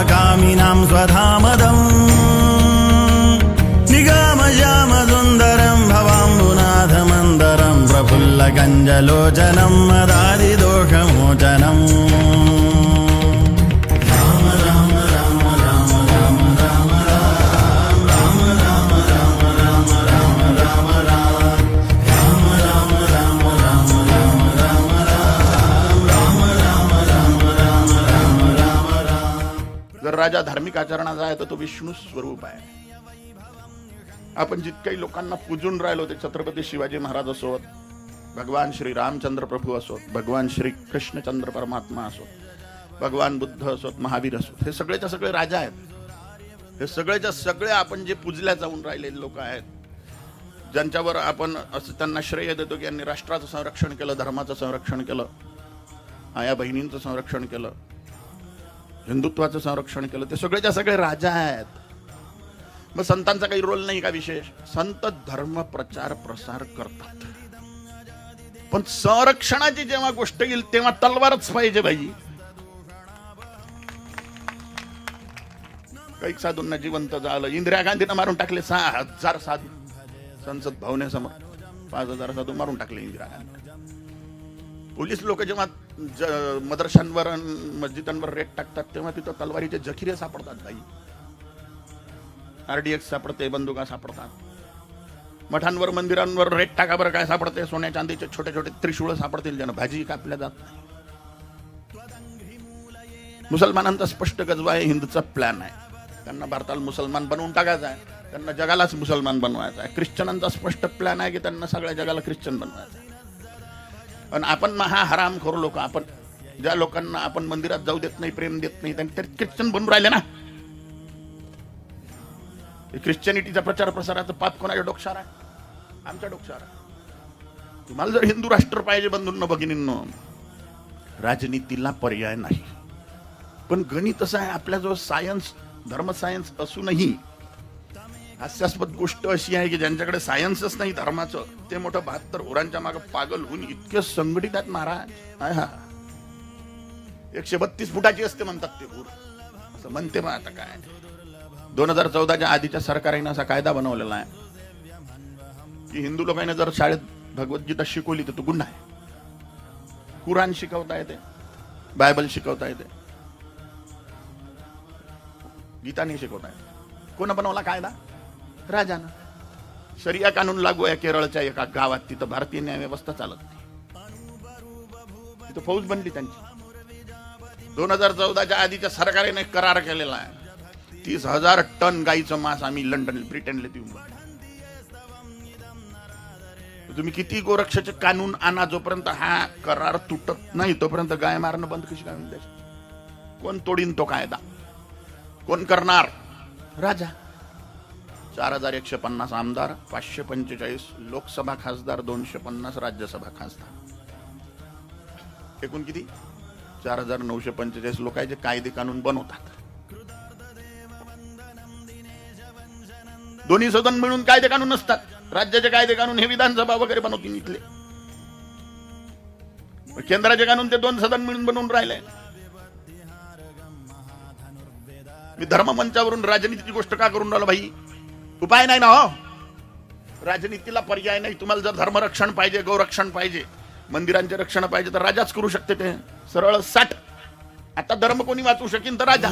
श्यामलं भजामि ते पदाम्बुजम् अकामिनां स्वधामदम् निगमश्यामसुन्दरं भवाम्बुनाथमन्दरं प्रफुल्लकञ्जलोचनं मदादिदोषमोचनम् राजा धार्मिक आचरणाचा आहे तर तो विष्णू स्वरूप आहे. आपण जितक्याही लोकांना पूजून राहिलो ते छत्रपती शिवाजी महाराज असोत भगवान श्री रामचंद्र प्रभू असोत भगवान श्री कृष्णचंद्र परमात्मा असोत भगवान बुद्ध असोत महावीर असोत हे सगळेच्या सगळे राजा आहेत. हे सगळेच्या सगळे आपण जे पूजल्या जाऊन राहिलेले लोक आहेत ज्यांच्यावर आपण असं त्यांना श्रेय देतो की यांनी राष्ट्राचं संरक्षण केलं धर्माचं संरक्षण केलं आया बहिणींचं संरक्षण केलं हिंदुत्वाचं संरक्षण केलं. ते सगळेच्या सगळे राजा आहेत. मग संतांचा काही रोल नाही का विशेष? संत धर्म प्रचार प्रसार करतात. पण संरक्षणाची जेव्हा गोष्ट येईल तेव्हा तलवारच पाहिजे भाई. काही साधूंना जिवंत झालं. इंदिरा गांधीनं मारून टाकले सहा हजार साधू. संसद भवनासमोर पाच हजार साधू मारून टाकले इंदिरा गांधी. पोलीस लोक जेव्हा ज- मदरशांवर मस्जिदांवर रेट टाकतात तेव्हा तिथं तलवारीचे जखिरे सापडतात भाई आरडीएक्स सापडते बंदुका सापडतात. मठांवर मंदिरांवर रेट टाका बरं काय सापडते सोन्या चांदीचे छोटे छोटे त्रिशूळ सापडतील ज्यानं भाजी कापल्या जात नाही. मुसलमानांचा स्पष्ट गजवा आहे हिंदूचा प्लॅन आहे. त्यांना भारताला मुसलमान बनवून टाकायचा आहे. त्यांना जगालाच मुसलमान बनवायचा आहे. ख्रिश्चनांचा स्पष्ट प्लॅन आहे की त्यांना सगळ्या जगाला ख्रिश्चन बनवायचं आहे. पण आपण हा हराम खरो लोक आपण ज्या लोकांना आपण मंदिरात जाऊ देत नाही प्रेम देत नाही त्यांनी तरी ख्रिश्चन बनून राहिले ना. ख्रिश्चनिटीचा प्रचार प्रसाराचं पाप कोणाच्या डोक्षार आहे? आमच्या डोक्षार आहे. तुम्हाला जर हिंदू राष्ट्र पाहिजे बंधूंना भगिनींनो राजनीतीला पर्याय नाही. पण गणित असं आहे आपल्याजवळ सायन्स धर्म सायन्स असूनही हास्यास्पद गोष्ट अशी आहे की ज्यांच्याकडे सायन्सच नाही धर्माचं ते मोठं बहात्तर होरांच्या मागे पागल होऊन इतके संघटित आहेत महाराज. हाय हा एकशे बत्तीस फुटाची असते म्हणतात ते पूर. असं म्हणते मग आता काय. दोन हजार चौदाच्या आधीच्या सरकारने असा कायदा बनवलेला आहे. की हिंदू लोकांनी जर शाळेत भगवद्गीता शिकवली तर तो गुन्हा आहे. कुराण शिकवता येते बायबल शिकवता येते. गीता नाही शिकवता येते. कोण बनवला कायदा? राजानं. शरिया कानून लागू आहे केरळच्या एका गावात. तिथं भारतीय न्याय व्यवस्था चालत नाही. तिथं फौज बनली त्यांची. दोन हजार चौदाच्या आधीच्या सरकारने करार केलेला आहे. तीस हजार टन गाईचं मांस आम्ही लंडन ब्रिटनला देऊन. तुम्ही किती गोरक्षाचे कानून आणा जोपर्यंत हा करार तुटत नाही तोपर्यंत गाय मारणं बंद कशी देशात? कोण तोडीन तो कायदा? कोण करणार? राजा. चार हजार एकशे पन्नास आमदार पाचशे पंचेचाळीस लोकसभा खासदार दोनशे पन्नास राज्यसभा खासदार. एकूण किती? चार हजार नऊशे पंचेचाळीस लोकांचे कायदे कानून बनवतात. दोन्ही सदन मिळून कायदे कानून नसतात. राज्याचे कायदे कानून हे विधानसभा वगैरे बनवतील इथले. केंद्राचे कानून ते दोन सदन मिळून बनवून राहिले. मी धर्ममंचावरून राजनीतीची गोष्ट का करून राहिलो भाई? उपाय नाही ना हो. राजनीतीला पर्याय नाही. तुम्हाला जर धर्मरक्षण पाहिजे गौरक्षण पाहिजे मंदिरांचे रक्षण पाहिजे तर राजाच करू शकते ते. सरळ साठ. आता धर्म कोणी वाचू शकेन तर राजा.